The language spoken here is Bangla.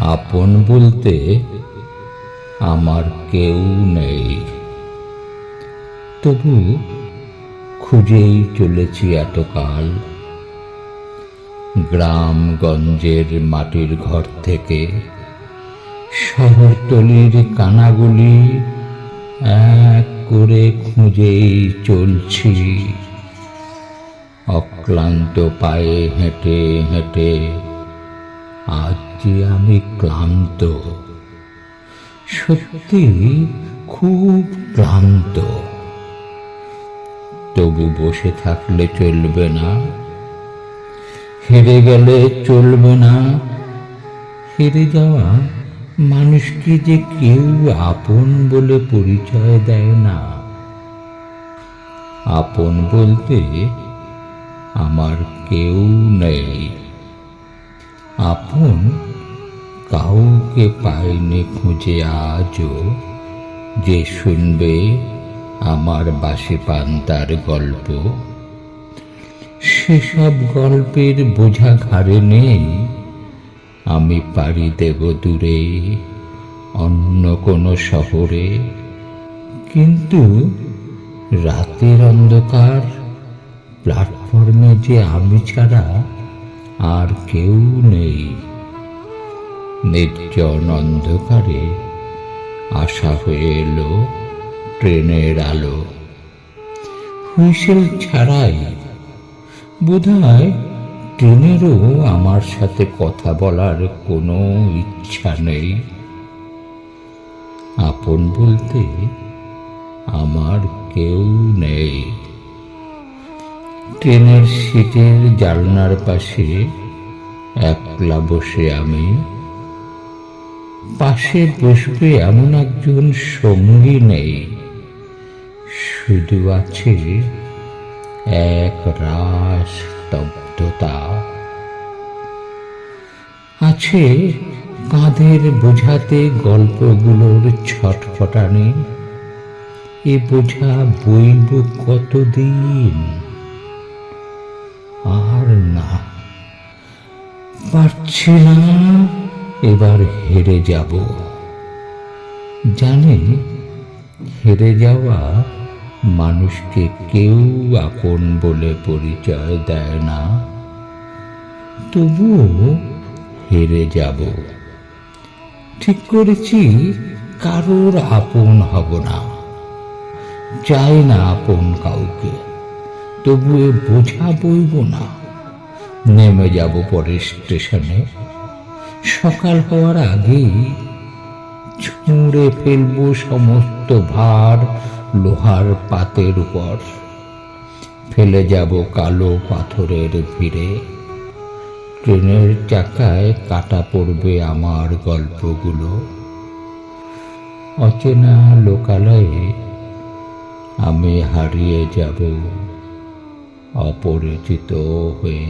আপন বলতে আমার কেউ নেই। তবু খুঁজেই চলেছি এতকাল। গ্রামগঞ্জের মাটির ঘর থেকে শহরতলির কানাগুলি এক করে খুঁজেই চলছি। অক্লান্ত পায়ে হেঁটে হেঁটে আজ যে আমি ক্লান্ত সত্যি খুব ক্লান্ত। তবু বসে থাকলে চলবে না, হেরে গেলে চলবে না। হেরে যাওয়া মানুষকে যে কেউ আপন বলে পরিচয় দেয় না। আপন বলতে আমার কেউ নেই। আপন কাউকে পাইনি খুঁজে আজও। যে শুনবে আমার বাসি পান্তার গল্প। সেসব গল্পের বোঝা ঘাড়ে নেই। আমি পারি দেব দূরে, অন্য কোনো শহরে। কিন্তু রাতের অন্ধকার, প্ল্যাটফর্মে যে আমি ছাড়া আর কেউ নেই। নির্জন অন্ধকারে আশা হয়ে এলো ট্রেনের আলো। হুইসেল ছাড়াই বোধহয় ট্রেনেরও আমার সাথে কথা বলার কোনো ইচ্ছা নেই। আপন বলতে আমার কেউ নেই। ট্রেনের সিটের জানলার পাশে একলা বসে আমি। পাশে বসবে এমন একজন সঙ্গী নেই। শুধু আছে এক রাস স্তব্ধতা। আছে কাঁধের বোঝাতে গল্পগুলোর ছটফটানি। এ বোঝা বইব কতদিন? আর না। পারছি না। এবার হেরে যাব। জানেন, হেরে যাওয়া মানুষকে কেউ আপন বলে পরিচয় দেয় না। তবুও হেরে যাব। ঠিক করেছি, কারোর আপন হব না। চাই না আপন কাউকে। তবু এ বোঝা বইব না। নেমে যাব পরে স্টেশনে। সকাল হওয়ার আগেই ছুঁড়ে ফেলব সমস্ত ভার লোহার পাতের উপর। ফেলে যাব কালো পাথরের ভিড়ে। ট্রেনের চাকায় কাটা পড়বে আমার গল্পগুলো। অচেনা লোকালয়ে আমি হারিয়ে যাব। অপরিচিত হয়ে